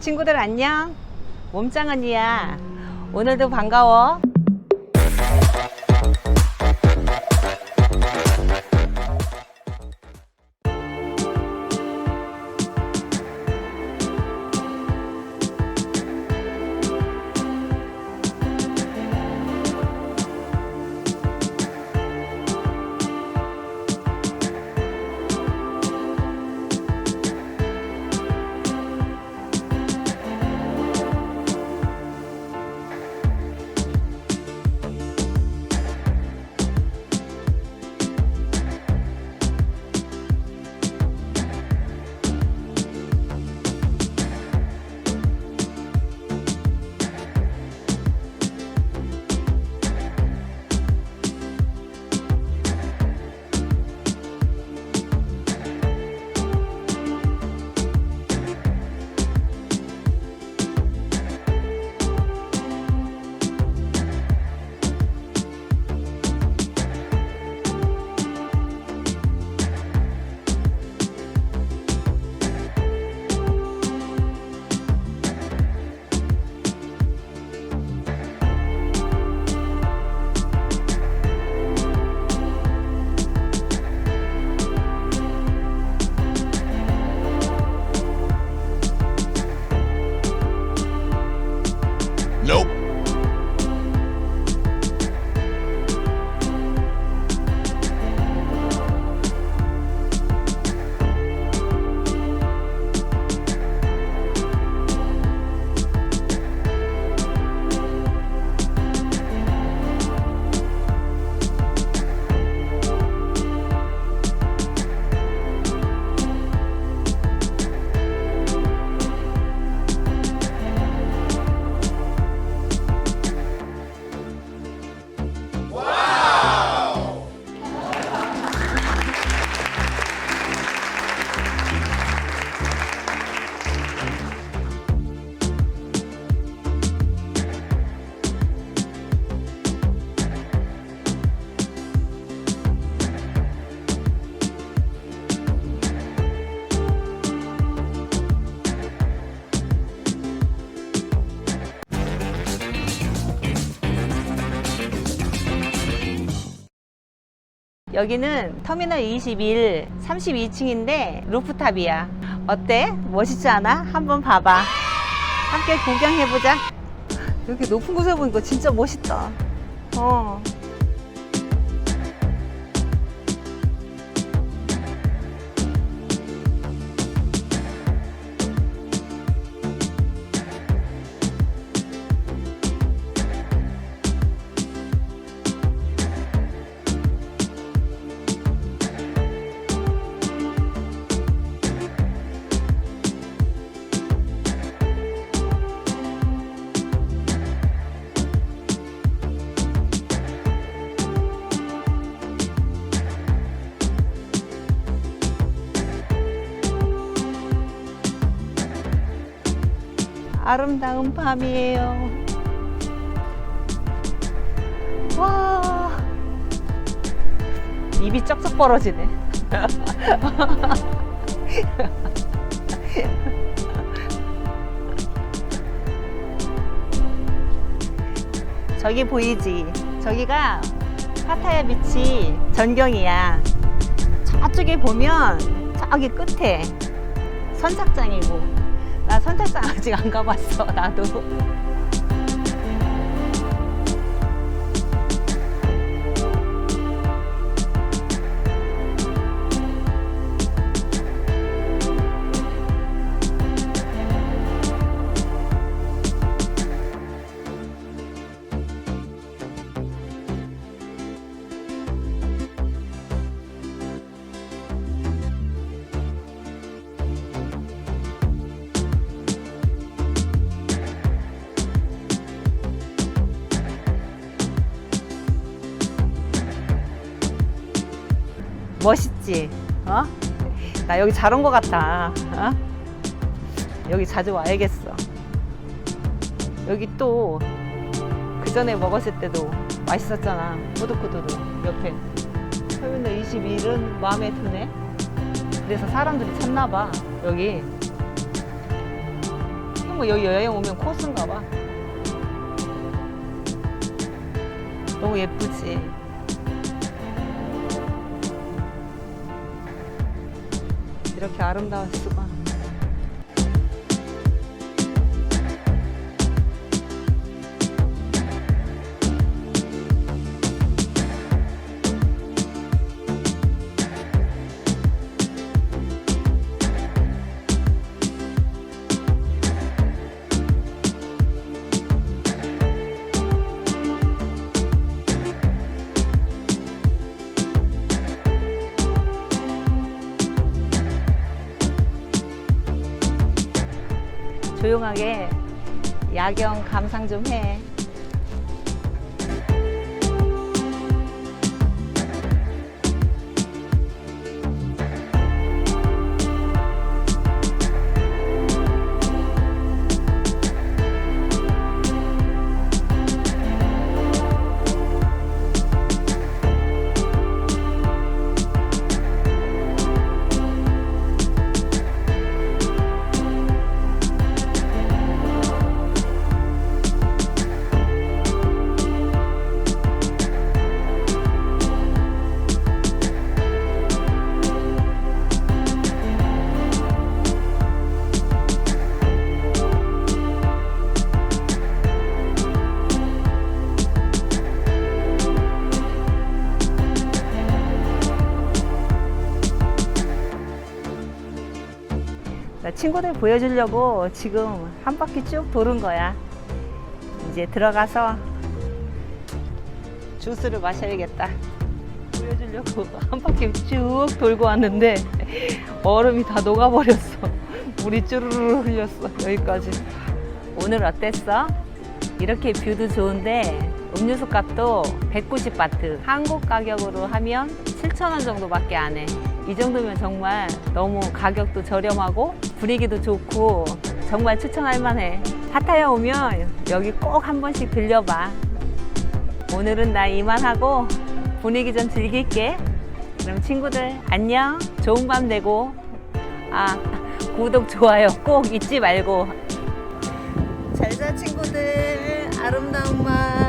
친구들 안녕. 몸짱 언니야. 오늘도 반가워. 여기는 터미널 21 32층인데 루프탑이야. 어때? 멋있지 않아? 한번 봐봐. 함께 구경해보자. 이렇게 높은 곳에 보니까 진짜 멋있다. 어. 아름다운 밤이에요. 와. 입이 쩍쩍 벌어지네. 저기 보이지? 저기가 파타야 비치 전경이야. 저쪽에 보면 저기 끝에 선착장이고 나 선착장 아직 안 가봤어 나도 멋있지? 어? 나 여기 잘 온 것 같다. 어? 여기 자주 와야겠어. 여기 또 그 전에 먹었을 때도 맛있었잖아. 호두쿠두도 옆에. 터미널 21은 마음에 드네. 그래서 사람들이 찾나 봐. 여기. 뭐 여기 여행 오면 코스인가 봐. 너무 예쁘지? 이렇게 아름다울 수가. 조용하게 야경 감상 좀 해. 친구들 보여주려고 지금 한 바퀴 쭉 도는 거야. 이제 들어가서 주스를 마셔야겠다. 보여주려고 한 바퀴 쭉 돌고 왔는데 얼음이 다 녹아버렸어. 물이 쭈르르 흘렸어. 여기까지. 오늘 어땠어? 이렇게 뷰도 좋은데 음료수 값도 190바트. 한국 가격으로 하면 7,000원 정도밖에 안 해. 이 정도면 정말 너무 가격도 저렴하고 분위기도 좋고 정말 추천할 만해. 파타야 오면 여기 꼭 한 번씩 들려봐. 오늘은 나 이만하고 분위기 좀 즐길게. 그럼 친구들 안녕. 좋은 밤 되고. 아, 구독, 좋아요 꼭 잊지 말고. 잘 자 친구들. 아름다운 밤.